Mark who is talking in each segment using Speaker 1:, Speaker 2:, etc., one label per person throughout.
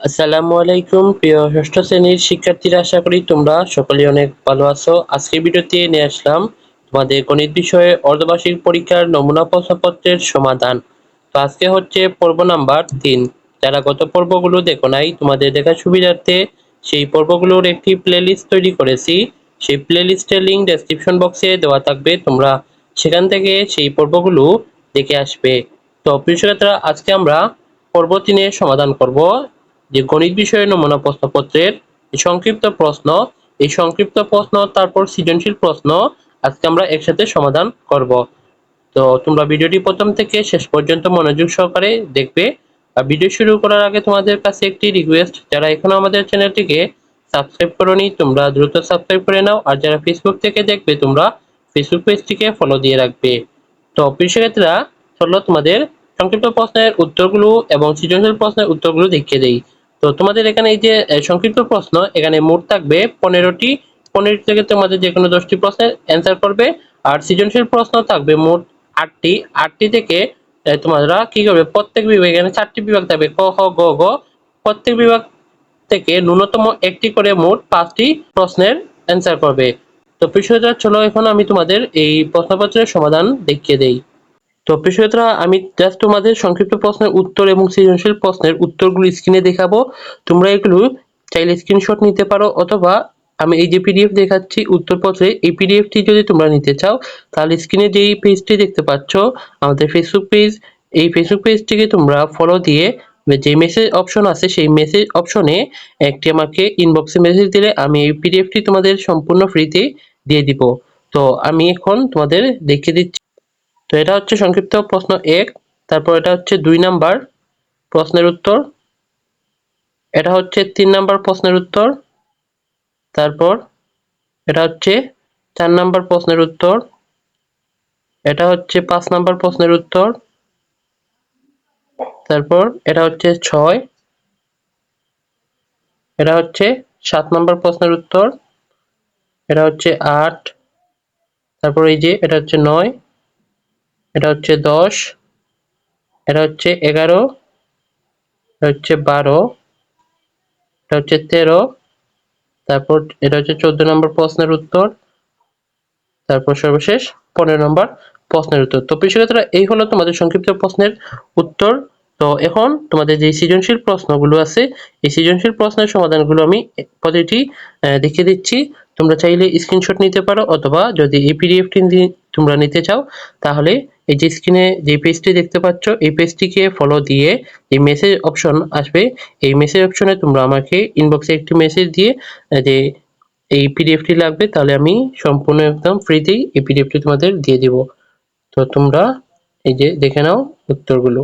Speaker 1: আসসালামু আলাইকুম, প্রিয় ষষ্ঠ শ্রেণির শিক্ষার্থীরা, আশা করি তোমরা সকলেই অনেক ভালো আছো। আজকে ভিডিওতে নিয়ে আসলাম তোমাদের গণিত বিষয়ে অর্ধবার্ষিক পরীক্ষার নমুনা প্রশ্নপত্রের সমাধান। তো আজকে হচ্ছে পর্ব নাম্বার তিন। যারা গত পর্বগুলো দেখো নাই, তোমাদের দেখার সুবিধার্থে সেই পর্বগুলোর একটি প্লেলিস্ট তৈরি করেছি। সেই প্লে প্লেলিস্টের লিঙ্ক ডেসক্রিপশন বক্সে দেওয়া থাকবে, তোমরা সেখান থেকে সেই পর্বগুলো দেখে আসবে। তো প্রিয় আজকে আমরা পর্ব তিনের সমাধান করব। যে গণিত বিষয়ের নমুনা প্রশ্নপত্রের সংক্ষিপ্ত প্রশ্ন, এই সংক্ষিপ্ত প্রশ্ন, তারপর সৃজনশীল প্রশ্ন, আজকে আমরা একসাথে সমাধান করব। তো তোমরা ভিডিওটি প্রথম থেকে শেষ পর্যন্ত মনোযোগ সহকারে দেখবে। আর ভিডিও শুরু করার আগে তোমাদের কাছে একটি রিকোয়েস্ট যারা এখনও আমাদের চ্যানেলটিকে সাবস্ক্রাইব করোনি, তোমরা দ্রুত সাবস্ক্রাইব করে নাও। আর যারা ফেসবুক থেকে দেখবে, তোমরা ফেসবুক পেজটিকে ফলো দিয়ে রাখবে। তো শিক্ষার্থীরা, চলো তোমাদের সংক্ষিপ্ত প্রশ্নের উত্তরগুলো এবং সৃজনশীল প্রশ্নের উত্তরগুলো দেখিয়ে দেই। তো তোমাদের এখানে এই যে সংক্ষিপ্ত প্রশ্ন, এখানে মোট থাকবে পনেরোটি। পনেরো থেকে তোমাদের যে কোনো দশটি প্রশ্নের অ্যান্সার করবে। আর সৃজনশীল প্রশ্ন থাকবে মোট আটটি। আটটি থেকে তোমরা কি করবে? প্রত্যেক বিভাগ, এখানে চারটি বিভাগ থাকবে। ক, খ, গ গ। প্রত্যেক বিভাগ থেকে ন্যূনতম একটি করে মোট পাঁচটি প্রশ্নের অ্যান্সার করবে। তো বিষয়টা চলো, এখন আমি তোমাদের এই প্রশ্নপত্রের সমাধান দেখিয়ে দেই। তো বিষয়টা আমি জাস্ট তোমাদের সংক্ষিপ্ত প্রশ্নের উত্তর এবং সৃজনশীল প্রশ্নের উত্তরগুলো স্ক্রিনে দেখাবো। তোমরা এগুলো চাইলে স্ক্রিনশট নিতে পারো অথবা আমি এই যে পিডিএফ দেখাচ্ছি উত্তরপত্রে, এই পিডিএফটি যদি তোমরা নিতে চাও, তাহলে স্ক্রিনে যেই পেজটি দেখতে পাচ্ছ, আমাদের ফেসবুক পেজ এই ফেসবুক পেজটিকে তোমরা ফলো দিয়ে যে মেসেজ অপশন আছে, সেই মেসেজ অপশনে একটি আমাকে ইনবক্সে মেসেজ দিলে আমি এই পিডিএফটি তোমাদের সম্পূর্ণ ফ্রিতে দিয়ে দিব। তো আমি এখন তোমাদের দেখিয়ে দিচ্ছি তো এটা হচ্ছে সংক্ষিপ্ত প্রশ্ন এক, তারপর এটা হচ্ছে দুই নাম্বার প্রশ্নের উত্তর। এটা হচ্ছে তিন নাম্বার প্রশ্নের উত্তর, তারপর এটা হচ্ছে চার নাম্বার প্রশ্নের উত্তর, এটা হচ্ছে পাঁচ নাম্বার প্রশ্নের উত্তর, তারপর এটা হচ্ছে ছয়, এটা হচ্ছে সাত নাম্বার প্রশ্নের উত্তর, এটা হচ্ছে আট, তারপর এই যে এটা হচ্ছে নয় এটা হচ্ছে দশ, এটা হচ্ছে এগারো, এটা হচ্ছে বারো, এটা হচ্ছে তেরো, তারপর এটা হচ্ছে চোদ্দ নম্বর প্রশ্নের উত্তর, তারপর সর্বশেষ পনেরো নম্বর প্রশ্নের উত্তর। তো প্রিয় এই হলো তোমাদের সংক্ষিপ্ত প্রশ্নের উত্তর। তো এখন তোমাদের যে সৃজনশীল প্রশ্নগুলো আছে, এই সৃজনশীল প্রশ্নের সমাধানগুলো আমি প্রতিটি দেখিয়ে দিচ্ছি। তোমরা চাইলে স্ক্রিনশট নিতে পারো, অথবা যদি এই পিডিএফটি তোমরা নিতে চাও, তাহলে এই যে স্ক্রিনে যে পেজটি দেখতে পাচ্ছ, এই পেজটিকে ফলো দিয়ে যে মেসেজ অপশন আসবে। এই মেসেজ অপশনে তোমরা আমাকে ইনবক্সে একটি মেসেজ দিয়ে যে এই পিডিএফটি লাগবে, তাহলে আমি সম্পূর্ণ একদম ফ্রিতেই এই পিডিএফটি তোমাদের দিয়ে দিব। তো তোমরা এই যে দেখে নাও উত্তরগুলো।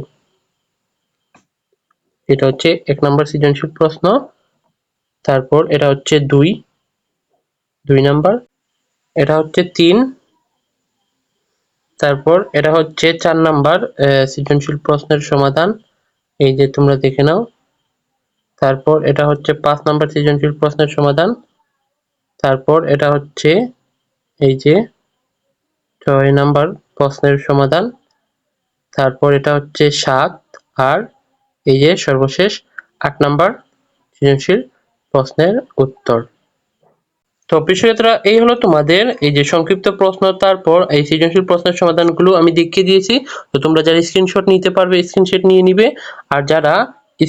Speaker 1: এটা হচ্ছে এক নম্বর সৃজনশীল প্রশ্ন, তারপর এটা হচ্ছে দুই দুই নাম্বার। এটা হচ্ছে তিন তারপর এটা হচ্ছে চার নাম্বার সৃজনশীল প্রশ্নের সমাধান। এই যে তোমরা দেখে নাও। তারপর এটা হচ্ছে পাঁচ নাম্বার সৃজনশীল প্রশ্নের সমাধান। তারপর এটা হচ্ছে এই যে ছয় নাম্বার প্রশ্নের সমাধান। তারপর এটা হচ্ছে সাত আর এই যে সর্বশেষ আট নাম্বার সৃজনশীল প্রশ্নের উত্তর। তো প্রিয় এই হলো তোমাদের এই যে সংক্ষিপ্ত প্রশ্ন, তারপর এই সৃজনশীল প্রশ্নের সমাধানগুলো আমি দেখিয়ে দিয়েছি। তো তোমরা যারা স্ক্রিনশট নিতে পারবে স্ক্রিনশট নিয়ে নিবে। আর যারা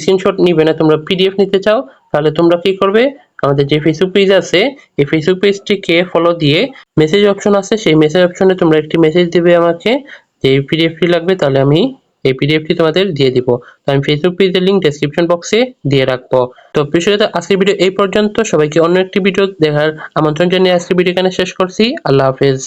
Speaker 1: স্ক্রিনশট নিবে না, তোমরা পিডিএফ নিতে চাও, তাহলে তোমরা কি করবে? আমাদের যে ফেসবুক পেজ আছে, এই ফেসবুক পেজটিকে ফলো দিয়ে মেসেজ অপশন আছে, সেই মেসেজ অপশনে তোমরা একটি মেসেজ দেবে আমাকে যে পিডিএফটি লাগবে, তাহলে আমি এই পিডিএফটি তোমাদের দিয়ে দিব। তো আমি ফেসবুক পেজের লিঙ্ক ডেসক্রিপশন বক্সে দিয়ে রাখব। তো বিষয়টা আজকের ভিডিও এই পর্যন্ত। সবাইকে অন্য একটি ভিডিও দেখার আমন্ত্রণ জানিয়ে আজকের ভিডিও এখানে শেষ করছি। আল্লাহ হাফেজ।